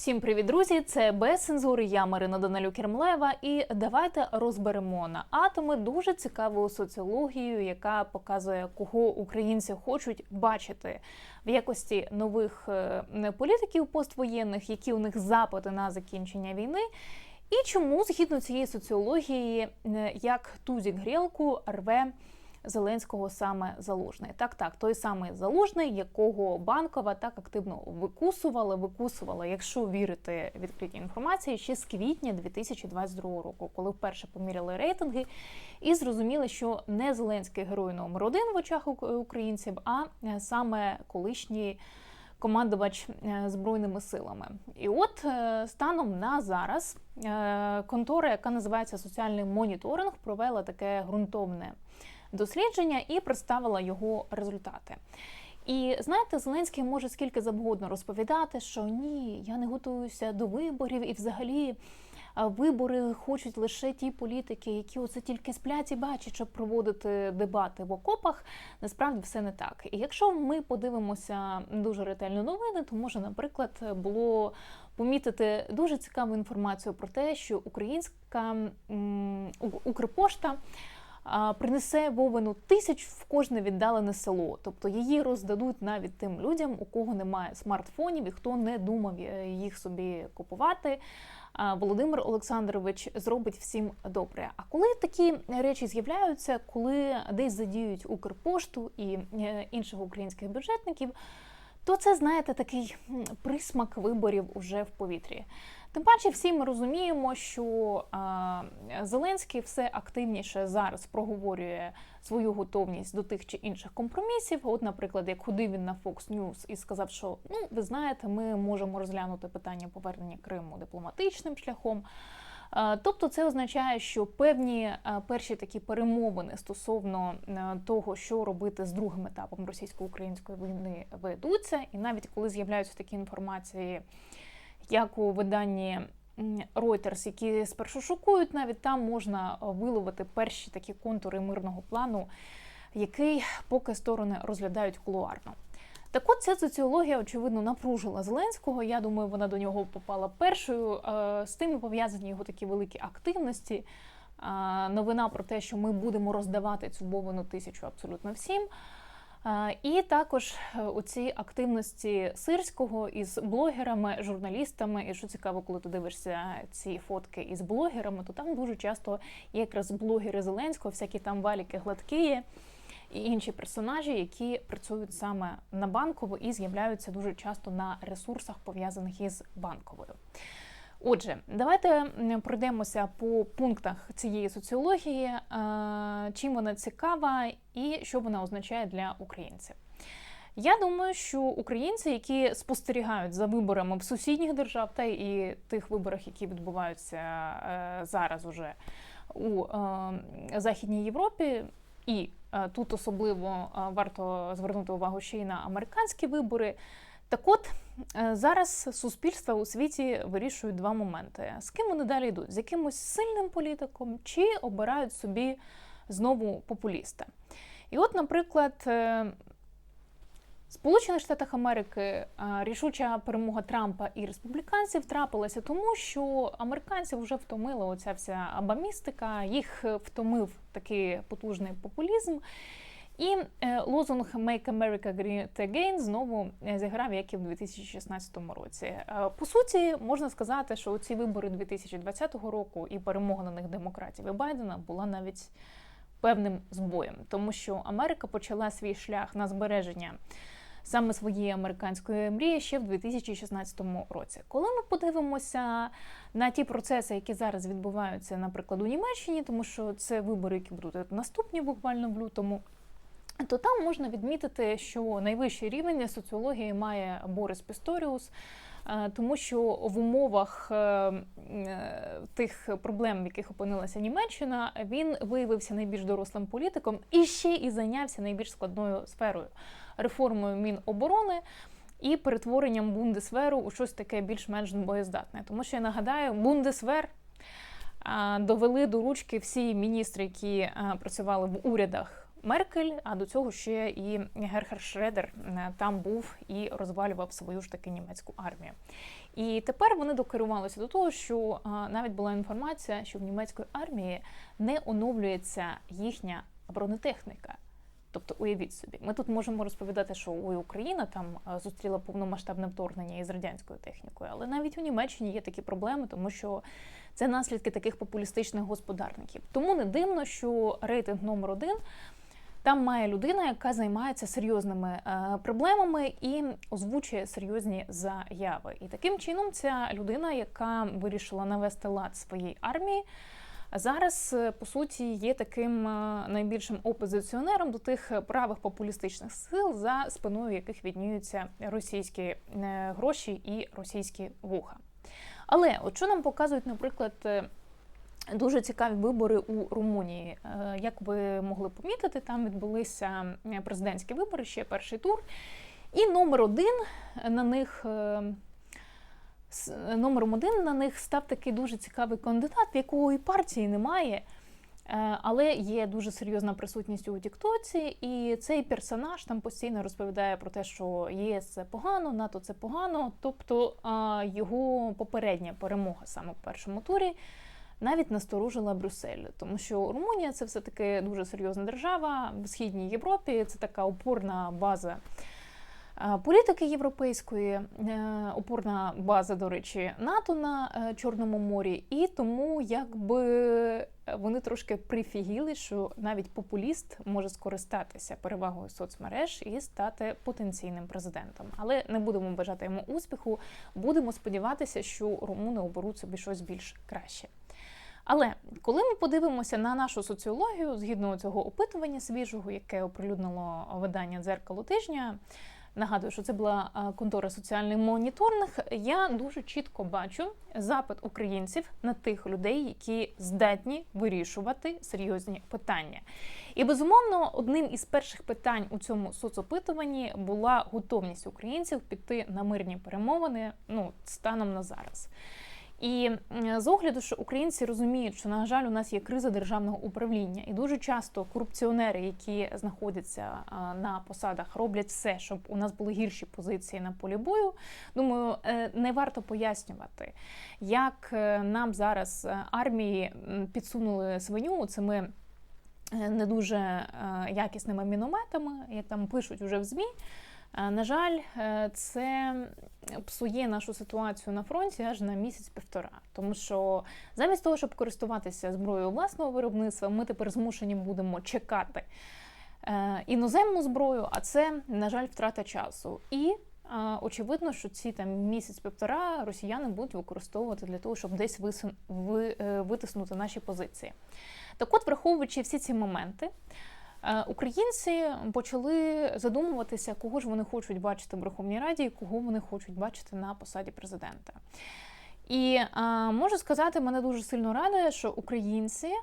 Всім привіт, друзі! Це без цензури. Я Марина Данилюк Кермлева. І давайте розберемо на атоми дуже цікаву соціологію, яка показує, кого українці хочуть бачити в якості нових е, політиків поствоєнних, які у них запити на закінчення війни. І чому згідно цієї соціології, е, як тузік грілку рве Зеленського саме залужний. Так, так, той самий залужний, якого банкова так активно викусувала, викусувала, якщо вірити відкритій інформації, ще з квітня 2022 року, коли вперше поміряли рейтинги, і зрозуміли, що не Зеленський герой номер один в очах українців, а е, саме колишній. Командувач е, збройними силами, і от е, станом на зараз контора, яка називається соціальний моніторинг, провела таке ґрунтовне дослідження і представила його результати. І знаєте, Зеленський може скільки завгодно розповідати, що ні, я не готуюся до виборів, і взагалі вибори хочуть лише ті політики, які оце тільки сплять і бачать, щоб проводити дебати в окопах. Насправді все не так. І якщо ми подивимося дуже ретельно новини, то може, наприклад, було помітити дуже цікаву інформацію про те, що українська Укрпошта принесе Вовину тисяч в кожне віддалене село. Тобто її роздадуть навіть тим людям, у кого немає смартфонів і хто не думав е, їх собі купувати. Володимир Олександрович зробить всім добре. А коли такі речі з'являються, коли десь задіють Укрпошту і е, інших українських бюджетників, то це знаєте такий присмак виборів уже в повітрі. Тим паче, всі ми розуміємо, що а, Зеленський все активніше зараз проговорює свою готовність до тих чи інших компромісів. От, наприклад, як ходив він на Fox News і сказав, що ну ви знаєте, ми можемо розглянути питання повернення Криму дипломатичним шляхом. Тобто це означає, що певні перші такі перемовини стосовно того, що робити з другим етапом російсько-української війни ведуться, і навіть коли з'являються такі інформації як у виданні Reuters, які спершу шокують, навіть там можна виловити перші такі контури мирного плану, який поки сторони розглядають кулуарно. Так от ця соціологія, очевидно, напружила Зеленського. Я думаю, вона до нього попала першою. Е, з тим пов'язані його такі великі активності. Е, новина про те, що ми будемо роздавати цю бовану тисячу абсолютно всім. І також е, у цій активності сирського із блогерами, журналістами. І що цікаво, коли ти дивишся ці фотки із блогерами, то там дуже часто є якраз блогери Зеленського, всякі там валіки гладкії і інші персонажі, які працюють саме на банкову і з'являються дуже часто на ресурсах пов'язаних із банковою. Отже, давайте пройдемося по пунктах цієї соціології, е, чим вона цікава і що вона означає для українців. Я думаю, що українці, які спостерігають за виборами в сусідніх держав, та і тих виборах, які відбуваються е, зараз уже у е, Західній Європі, і тут особливо варто звернути увагу ще й на американські вибори. Так от зараз суспільства у світі вирішують два моменти: з ким вони далі йдуть, з якимось сильним політиком, чи обирають собі знову популіста. І от, наприклад, е, Сполучених Штатах Америки е, рішуча перемога Трампа і республіканців трапилася тому, що американців вже втомила оця вся абамістика, їх втомив такий потужний популізм. І е, лозунг «Make America Great Again» знову е, зіграв, як і в 2016 році. Е, по суті, можна сказати, що ці вибори 2020 року і перемога на них демократів і Байдена була навіть певним збоєм, тому що Америка почала свій шлях на збереження. Саме своєї американської мрії ще в 2016 році. Коли ми подивимося на ті процеси, які зараз відбуваються, наприклад, у Німеччині, тому що це вибори, які будуть наступні буквально в лютому то там можна відмітити, що найвищий рівень соціології має Борис Пісторіус. Е, тому що в умовах е, е, тих проблем, в яких опинилася Німеччина, він виявився найбільш дорослим політиком і ще і зайнявся найбільш складною сферою реформою Міноборони і перетворенням Бундесверу у щось таке більш-менш боєздатне. Тому що я нагадаю, Бундесвер довели до ручки всі міністри, які працювали в урядах Меркель, а до цього ще і Герхард Шредер е, там був і розвалював свою ж таки німецьку армію. І тепер вони докерувалися до того, що навіть була інформація, що в німецької армії не оновлюється їхня бронетехніка. Тобто, уявіть собі, ми тут можемо розповідати, що ой, Україна там зустріла повномасштабне вторгнення із радянською технікою, але навіть у Німеччині є такі проблеми, тому що це наслідки таких популістичних господарників. Тому не дивно, що рейтинг номер один. Там має людина, яка займається серйозними е, проблемами і озвучує серйозні заяви. І таким чином ця людина, яка вирішила навести лад своїй армії, зараз е, по суті є таким е, найбільшим опозиціонером до тих правих популістичних сил, за спиною яких віднюються російські гроші і російські вуха. Але от що нам показують, наприклад. Дуже цікаві вибори у Румунії. Е, Як ви могли помітити, там відбулися президентські вибори, ще перший тур. І номер один на них е, номером один на них став такий дуже цікавий кандидат, якого і партії немає. Е, Але є дуже серйозна присутність у Тіктоці, і цей персонаж там постійно розповідає про те, що ЄС це погано, НАТО це погано. Тобто його попередня перемога саме в першому турі навіть насторожила Брюссель, тому що Румунія це все таки дуже серйозна держава в східній Європі. Це така опорна база е, політики європейської, е, опорна база, до речі, НАТО на е, Чорному морі, і тому якби вони трошки прифігіли, що навіть популіст може скористатися перевагою соцмереж і стати потенційним президентом. Але не будемо бажати йому успіху. Будемо сподіватися, що румуни оберуть собі щось більш краще. Але коли ми подивимося на нашу соціологію, згідно цього опитування свіжого, яке оприлюднило видання дзеркало тижня, нагадую, що це була контора соціальний моніторинг. Я дуже чітко бачу запит українців на тих людей, які здатні вирішувати серйозні питання. І безумовно, одним із перших питань у цьому соцопитуванні була готовність українців піти на мирні перемовини ну станом на зараз. І з огляду, що українці розуміють, що на жаль, у нас є криза державного управління, і дуже часто корупціонери, які знаходяться на посадах, роблять все, щоб у нас були гірші позиції на полі бою. Думаю, е, не варто пояснювати, як е, нам зараз е, армії підсунули свиню цими не дуже якісними мінометами, як там пишуть уже в ЗМІ. Е, На жаль, е, це псує нашу ситуацію на фронті аж на місяць-півтора. Тому що замість того, щоб користуватися зброєю власного виробництва, ми тепер змушені будемо чекати е, іноземну зброю, а це, на жаль, втрата часу. І очевидно, що ці там місяць-півтора росіяни будуть використовувати для того, щоб десь витиснути наші позиції. Так от, враховуючи всі ці моменти. Е, Українці почали задумуватися, кого ж вони хочуть бачити в Верховній Раді, і кого вони хочуть бачити на посаді президента. І е, можу сказати, мене дуже сильно радує, що українці е,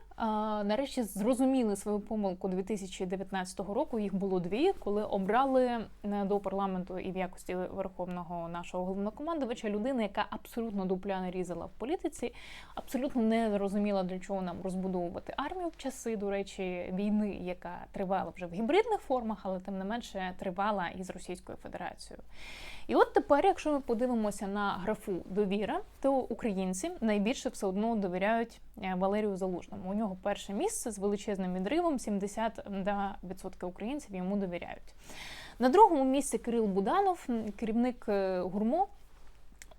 нарешті зрозуміли свою помилку 2019 року. Їх було дві, коли обрали е, до парламенту і в якості верховного нашого головнокомандувача людину, яка абсолютно дупля не різала в політиці, абсолютно не розуміла, для чого нам розбудовувати армію в часи, до речі, війни, яка тривала вже в гібридних формах, але тим не менше тривала із Російською Федерацією. І от тепер, якщо ми подивимося на графу довіра, то українці найбільше все одно довіряють е, Валерію Залужному. У нього перше місце з величезним відривом 72% українців йому довіряють. На другому місці Кирил Буданов, керівник е, гурмо.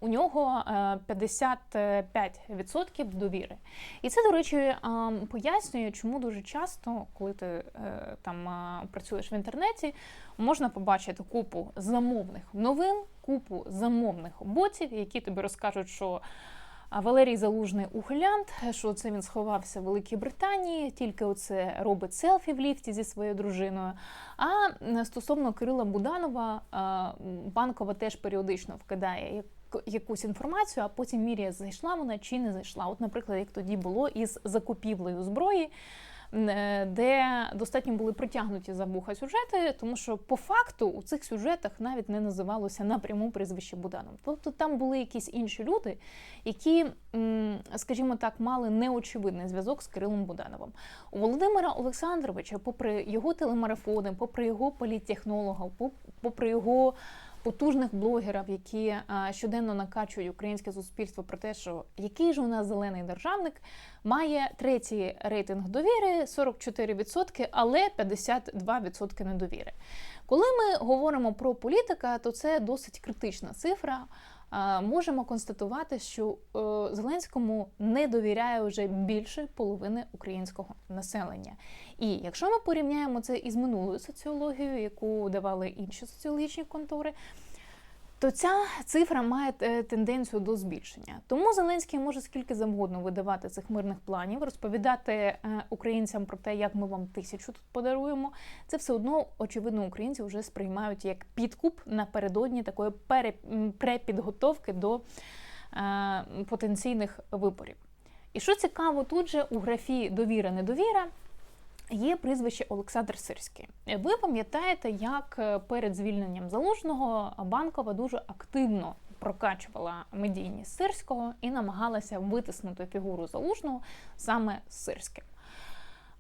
У нього е, 55% довіри. І це, до речі, е, пояснює, чому дуже часто, коли ти е, там е, працюєш в інтернеті, можна побачити купу замовних новин, купу замовних ботів, які тобі розкажуть, що а, Валерій Залужний ухилянт, що це він сховався в Великій Британії, тільки оце робить селфі в ліфті зі своєю дружиною. А стосовно Кирила Буданова, банкова теж періодично вкидає якусь інформацію, а потім міряє, зайшла вона чи не зайшла. От, наприклад, як тоді було із закупівлею зброї. е, де достатньо були притягнуті за вуха сюжети, тому що по факту у цих сюжетах навіть не називалося напряму прізвище Буданов. Тобто там були якісь інші люди, які, скажімо так, мали неочевидний зв'язок з Кирилом Будановим. У Володимира Олександровича, попри його телемарафони, попри його політтехнолога, попри його потужних блогерів, які щоденно накачують українське суспільство про те, що який ж у нас зелений державник, має третій рейтинг довіри 44%, але 52% недовіри. Коли ми говоримо про політика, то це досить критична цифра. Можемо констатувати, що е, Зеленському не довіряє вже більше половини українського населення. І якщо ми порівняємо це із минулою соціологією, яку давали інші соціологічні контори, то ця цифра має е, тенденцію до збільшення. Тому Зеленський може скільки завгодно видавати цих мирних планів, розповідати е, українцям про те, як ми вам тисячу тут подаруємо. Це все одно, очевидно, українці вже сприймають як підкуп напередодні такої препідготовки до е, потенційних виборів. І що цікаво, тут же у графі довіра-недовіра є прізвище Олександр Сирський. Ви пам'ятаєте, як е, перед звільненням залужного банкова дуже активно прокачувала медійність Сирського і намагалася витиснути фігуру залужного саме Сирським.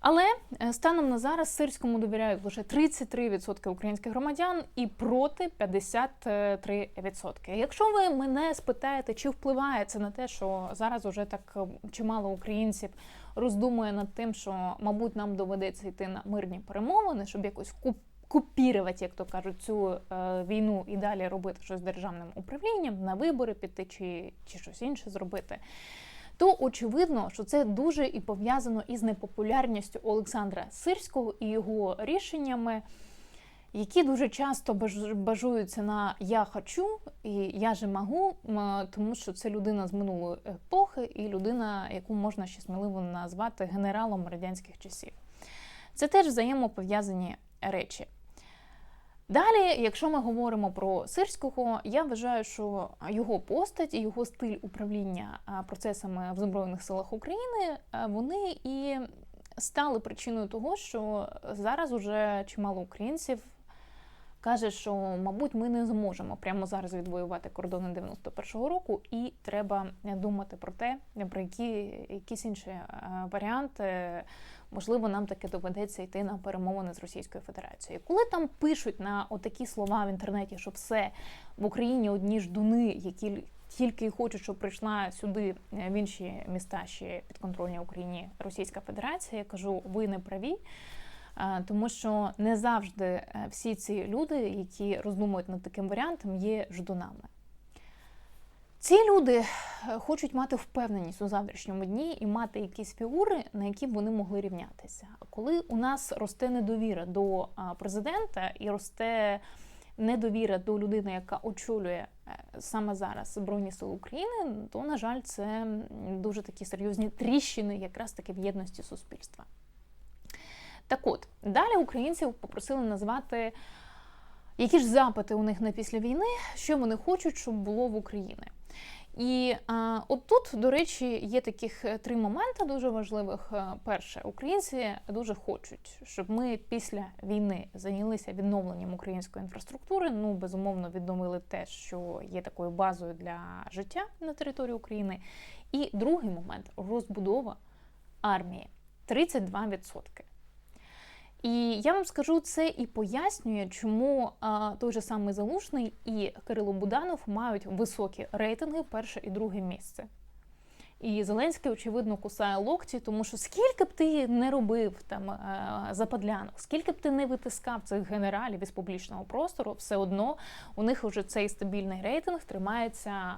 Але е, станом на зараз сирському довіряють лише 33% українських громадян і проти 53%. Якщо ви мене спитаєте, чи впливає це на те, що зараз уже так е, чимало українців роздумує над тим, що, мабуть, нам доведеться йти на мирні перемовини, щоб якось куп- купірувати, як то кажуть, цю е, війну і далі робити щось з державним управлінням, на вибори піти чи, чи щось інше зробити. То очевидно, що це дуже і пов'язано із непопулярністю Олександра Сирського і його рішеннями, які дуже часто баж- бажуються на я хочу і я же могу, тому що це людина з минулої епохи і людина, яку можна ще сміливо назвати генералом радянських часів. Це теж взаємопов'язані речі. Далі, якщо ми говоримо про сирського, я вважаю, що його постать і його стиль управління процесами в Збройних силах України вони і стали причиною того, що зараз уже чимало українців каже, що, мабуть, ми не зможемо прямо зараз відвоювати кордони 91-го року, і треба думати про те, про які якісь інші е, варіанти. Можливо, нам таки доведеться йти на перемовини з Російською Федерацією. Коли там пишуть на отакі слова в інтернеті, що все в Україні одні ждуни, які тільки й хочуть, щоб прийшла сюди е, в інші міста ще підконтрольні Україні Російська Федерація, я кажу, ви не праві. Е, Тому що не завжди е, всі ці люди, які роздумують над таким варіантом, є ждунами. Ці люди е, хочуть мати впевненість у завтрашньому дні і мати якісь фігури, на які б вони могли рівнятися. Коли у нас росте недовіра до президента і росте недовіра до людини, яка очолює е, саме зараз Збройні Сили України, то, на жаль, це дуже такі серйозні тріщини якраз таки в єдності суспільства. Так от, далі українців попросили назвати, які ж запити у них на після війни, що вони хочуть, щоб було в Україні. І а, от тут, до речі, є таких е, три моменти дуже важливих. Е, Перше, українці дуже хочуть, щоб ми після війни зайнялися відновленням української інфраструктури. Ну, безумовно, відновили те, що є такою базою для життя на території України. І другий момент розбудова армії 32%. І я вам скажу це і пояснює, чому а, той же самий Залужний і Кирило Буданов мають високі рейтинги перше і друге місце. І Зеленський, очевидно, кусає локті, тому що скільки б ти не робив там е, западлянок, скільки б ти не витискав цих генералів із публічного простору, все одно у них вже цей стабільний рейтинг тримається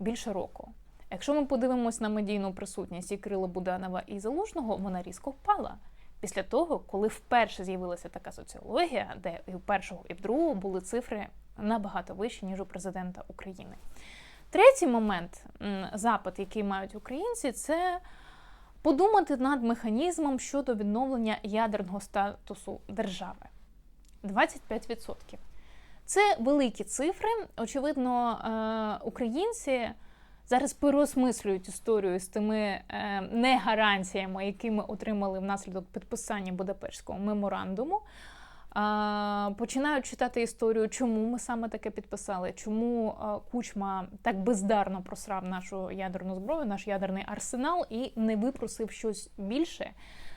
більше року. Якщо ми подивимось на медійну присутність і Кирила Буданова і Залужного, вона різко впала. Після того, коли вперше з'явилася така соціологія, де і у першого, і в другого були цифри набагато вищі, ніж у президента України. Третій момент, запит, який мають українці, це подумати над механізмом щодо відновлення ядерного статусу держави. 25%. Це великі цифри. Очевидно, е, українці зараз переосмислюють історію з тими е, негаранціями, які ми отримали внаслідок підписання Будапештського меморандуму. Починають читати історію, чому ми саме таке підписали, чому а, Кучма так бездарно просрав нашу ядерну зброю, наш ядерний арсенал і не випросив щось більше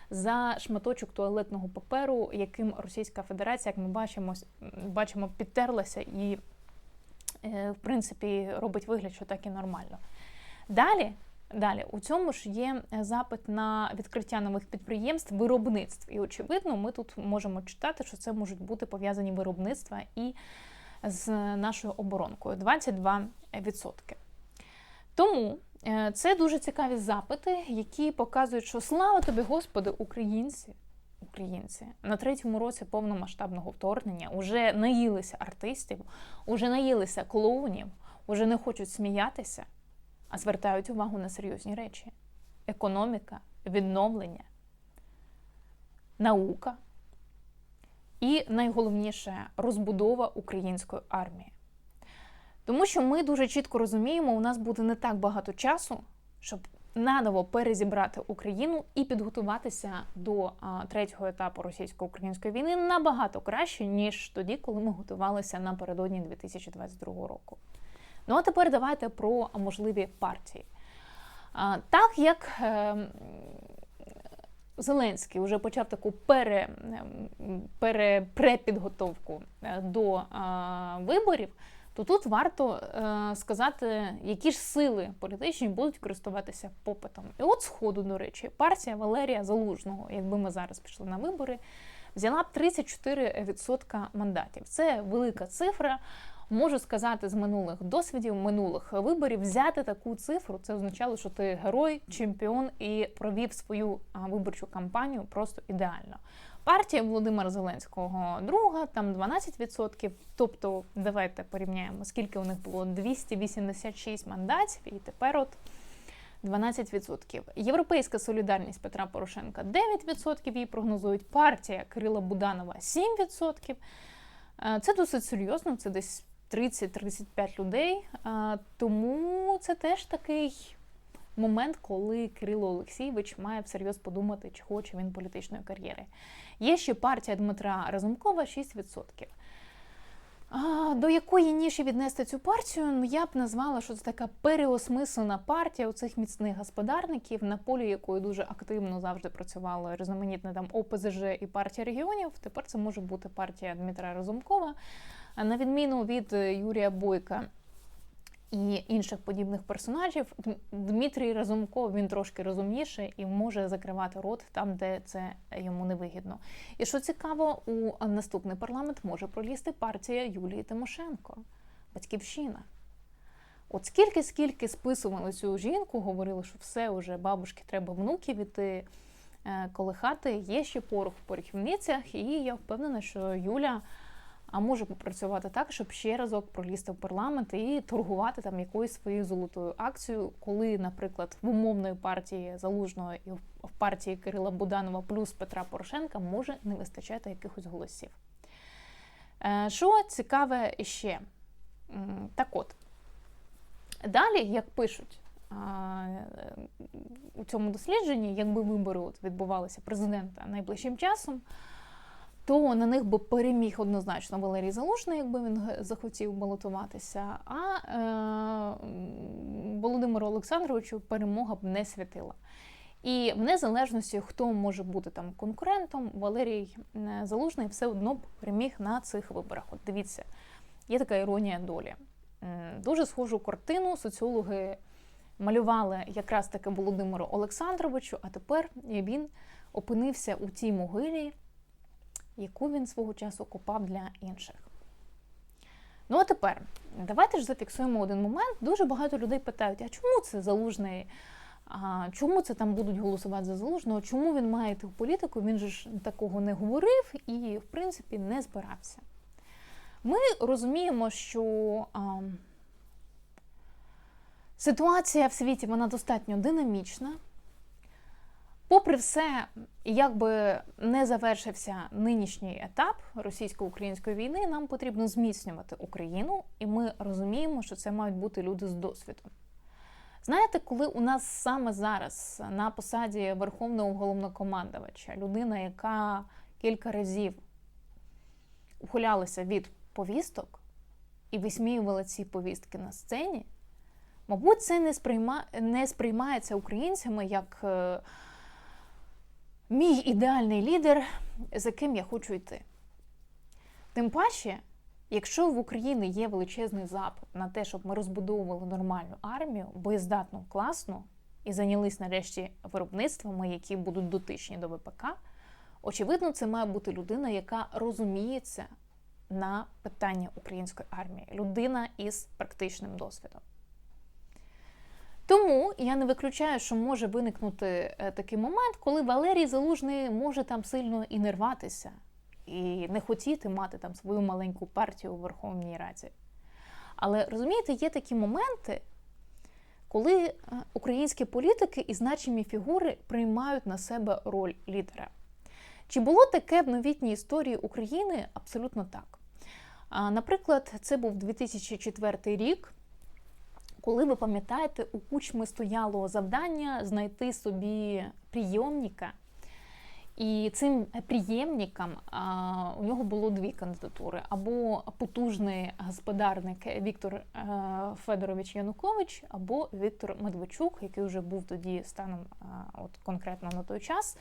за шматочок туалетного паперу, яким Російська Федерація, як ми бачимо, бачимо, підтерлася і, е, в принципі, робить вигляд, що так і нормально. Далі. Далі у цьому ж є запит на відкриття нових підприємств, виробництв. І очевидно, ми тут можемо читати, що це можуть бути пов'язані виробництва і з нашою оборонкою 22%. Тому е, це дуже цікаві запити, які показують, що слава тобі, Господи, українці. Українці на третьому році повномасштабного вторгнення вже наїлися артистів, уже наїлися клоунів, уже не хочуть сміятися а звертають увагу на серйозні речі: економіка, відновлення, наука і найголовніше розбудова української армії. Тому що ми дуже чітко розуміємо, у нас буде не так багато часу, щоб наново перезібрати Україну і підготуватися до третього етапу російсько-української війни набагато краще, ніж тоді, коли ми готувалися напередодні 2022 року. Ну а тепер давайте про можливі партії. Так як ем, Зеленський вже почав таку пере, ем, пере, препідготовку е, до виборів, то тут варто е, сказати, які ж сили політичні будуть користуватися попитом. І от сходу, до речі, партія Валерія Залужного, якби ми зараз пішли на вибори, взяла б 34% мандатів. Це велика цифра. Можу сказати з минулих досвідів, минулих виборів, взяти таку цифру. Це означало, що ти герой, чемпіон і провів свою виборчу кампанію просто ідеально. Партія Володимира Зеленського друга, там 12%. Тобто, давайте порівняємо, скільки у них було 286 мандатів, і тепер от 12%. Європейська солідарність Петра Порошенка 9% її прогнозують. Партія Кирила Буданова 7%. Е, це досить серйозно, це десь 30-35 людей. Тому це теж такий момент, коли Кирило Олексійович має всерйоз подумати, чи хоче він політичної кар'єри. Є ще партія Дмитра Разумкова 6%. До якої ніші віднести цю партію? Ну я б назвала, що це така переосмислена партія у цих міцних господарників, на полі якої дуже активно завжди працювала різноманітне там ОПЗЖ і партія регіонів. Тепер це може бути партія Дмитра Разумкова. На відміну від е, Юрія Бойка і інших подібних персонажів, Дмитрій Разумков він трошки розумніший і може закривати рот там, де це йому невигідно. І що цікаво, у наступний парламент може пролізти партія Юлії Тимошенко, батьківщина. От скільки, скільки списували цю жінку, говорили, що все уже бабушки треба внуків іти е, колихати. Є ще порох в порохівницях, і я впевнена, що Юля а може попрацювати так, щоб ще разок пролізти в парламент і торгувати там якоюсь своєю золотою акцією, коли, наприклад, в умовної партії залужного і в партії Кирила Буданова плюс Петра Порошенка може не вистачати якихось голосів. Е, що цікаве ще? Так от, далі, як пишуть у цьому дослідженні, якби вибори відбувалися президента найближчим часом то на них би переміг однозначно Валерій Залужний, якби він захотів балотуватися. А е, Володимиру Олександровичу перемога б не святила. І в незалежності, хто може бути там конкурентом, Валерій Залужний все одно б переміг на цих виборах. От дивіться, є така іронія долі. Дуже схожу картину соціологи малювали якраз таки Володимиру Олександровичу, а тепер він опинився у тій могилі, яку він свого часу копав для інших. Ну, а тепер, давайте ж зафіксуємо один момент. Дуже багато людей питають, а чому це залужний? А Чому це там будуть голосувати за залужного? Чому він має йти в політику? Він же ж такого не говорив і, в принципі, не збирався. Ми розуміємо, що а, ситуація в світі вона достатньо динамічна. Попри все, як би не завершився нинішній етап російсько-української війни, нам потрібно зміцнювати Україну, і ми розуміємо, що це мають бути люди з досвідом. Знаєте, коли у нас саме зараз на посаді Верховного головнокомандувача людина, яка кілька разів ухилялася від повісток і висміювала ці повістки на сцені, мабуть, це не, сприйма... не сприймається українцями як е... мій ідеальний лідер, за ким я хочу йти. Тим паче, якщо в Україні є величезний запит на те, щоб ми розбудовували нормальну армію, боєздатну, класну, і зайнялись нарешті виробництвами, які будуть дотичні до ВПК, очевидно, це має бути людина, яка розуміється на питання української армії, людина із практичним досвідом. Тому я не виключаю, що може виникнути е, такий момент, коли Валерій Залужний може там сильно і не рватися, і не хотіти мати там свою маленьку партію у Верховній Раді. Але розумієте, є такі моменти, коли е, українські політики і значимі фігури приймають на себе роль лідера. Чи було таке в новітній історії України? Абсолютно так. Наприклад, це був 2004 рік, коли ви пам'ятаєте, у кучми стояло завдання знайти собі прийомника. І цим приємникам у нього було дві кандидатури: або потужний господарник Віктор е, Федорович Янукович, або Віктор Медведчук, який вже був тоді станом, от конкретно на той час,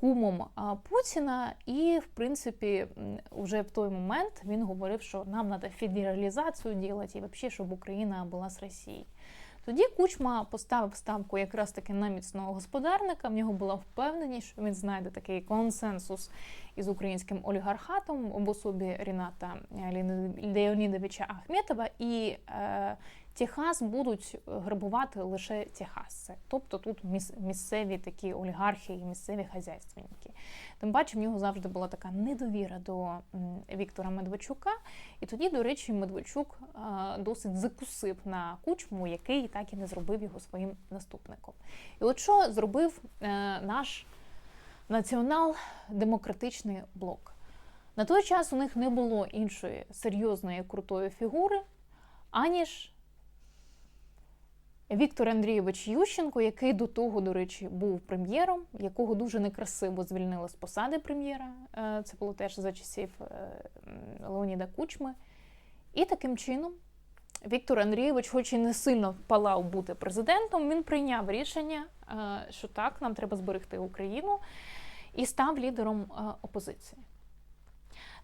кумом Путіна, і в принципі, вже в той момент він говорив, що нам треба федералізацію робити, і взагалі, щоб Україна була з Росією. Тоді Кучма поставив ставку якраз таки на міцного господарника. В нього була впевненість, що він знайде такий консенсус із українським олігархатом в особі Ріната Леонідовича Ахметова і е, Техас будуть грабувати лише Техасці. Тобто тут місцеві такі олігархи і місцеві хазяйственники. Тим паче в нього завжди була така недовіра до Віктора Медведчука. І тоді, до речі, Медведчук досить закусив на кучму, який так і не зробив його своїм наступником. І от що зробив е, наш націонал-демократичний блок? На той час у них не було іншої серйозної крутої фігури, аніж Віктор Андрійович Ющенко, який до того, до речі, був прем'єром, якого дуже некрасиво звільнили з посади прем'єра. Е, це було теж за часів е, Леоніда Кучми. І таким чином Віктор Андрійович, хоч і не сильно палав бути президентом, він прийняв рішення, е, що так, нам треба зберегти Україну, і став лідером опозиції.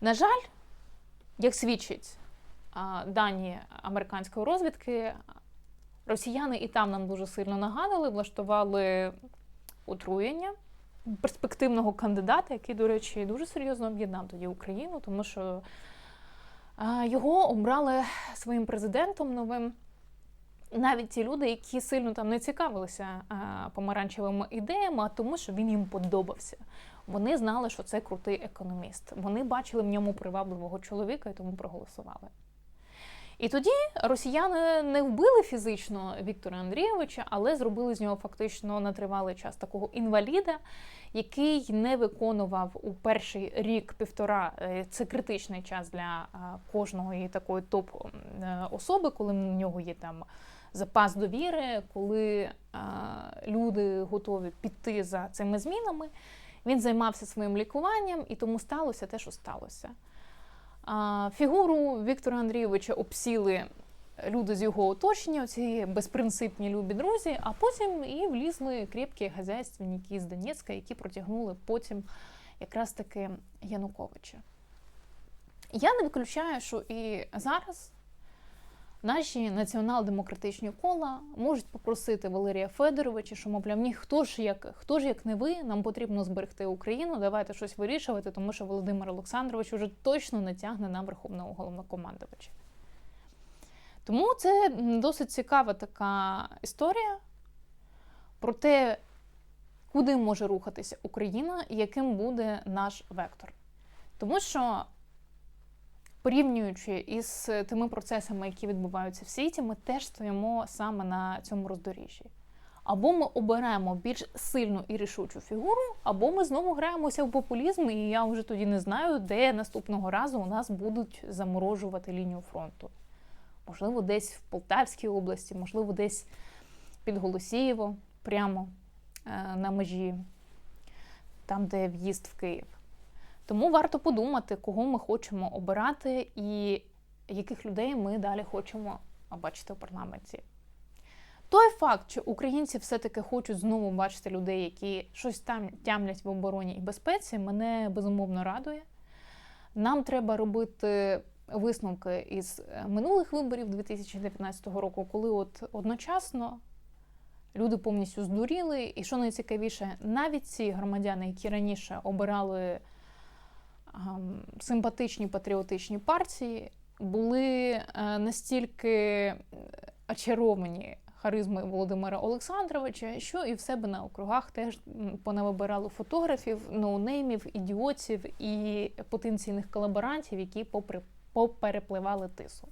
На жаль, як свідчить дані американської розвідки, Росіяни і там нам дуже сильно нагадали, влаштували отруєння перспективного кандидата, який, до речі, дуже серйозно об'єднав тоді Україну, тому що його обрали своїм президентом новим. Навіть ті люди, які сильно там не цікавилися помаранчевими ідеями, а тому, що він їм подобався. Вони знали, що це крутий економіст. Вони бачили в ньому привабливого чоловіка і тому проголосували. І тоді росіяни не вбили фізично Віктора Андрійовича, але зробили з нього фактично на тривалий час такого інваліда, який не виконував у перший рік-півтора. Е, це критичний час для кожної такої топ-особи, коли в нього є там запас довіри, коли люди готові піти за цими змінами. Він займався своїм лікуванням, і тому сталося те, що сталося. Фігуру Віктора Андрійовича обсіли люди з його оточення, ці безпринципні любі друзі, а потім і влізли крепкі хазяйственники з Донецька, які протягнули потім якраз таки Януковича. Я не виключаю, що і зараз Наші націонал-демократичні кола можуть попросити Валерія Федоровича, що, мовляв, ні, хто ж як хто ж як не ви, нам потрібно зберегти Україну, давайте щось вирішувати, тому що Володимир Олександрович уже точно не тягне на верховного головнокомандувача. Тому це досить цікава така історія про те, куди може рухатися Україна і яким буде наш вектор. Тому що порівнюючи із тими процесами, які відбуваються в світі, ми теж стоїмо саме на цьому роздоріжжі. Або ми оберемо більш сильну і рішучу фігуру, або ми знову граємося в популізм, і я вже тоді не знаю, де наступного разу у нас будуть заморожувати лінію фронту. Можливо, десь в Полтавській області, можливо, десь під Голосіїво, прямо е, на межі, там, де в'їзд в Київ. Тому варто подумати, кого ми хочемо обирати і яких людей ми далі хочемо бачити у парламенті. Той факт, що українці все-таки хочуть знову бачити людей, які щось там тямлять в обороні і безпеці, мене безумовно радує. Нам треба робити висновки із е, минулих виборів 2019 року, коли от одночасно люди повністю здуріли, і що найцікавіше, навіть ці громадяни, які раніше обирали симпатичні патріотичні партії, були е, настільки очаровані харизмою Володимира Олександровича, що і в себе на округах теж понавибирали фотографів, ноунеймів, ідіотів і потенційних колаборантів, які попри поперепливали тису.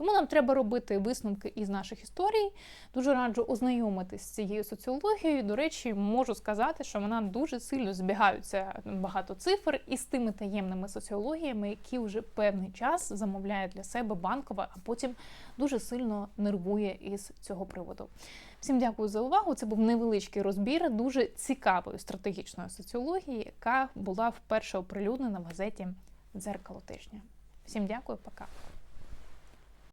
Тому нам треба робити висновки із наших історій. Дуже раджу ознайомитись з цією соціологією. До речі, можу сказати, що вона дуже сильно збігаються багато цифр із тими таємними соціологіями, які вже певний час замовляє для себе банкова, а потім дуже сильно нервує із цього приводу. Всім дякую за увагу. Це був невеличкий розбір дуже цікавої стратегічної соціології, яка була вперше оприлюднена в газеті Дзеркало тижня. Всім дякую, пока.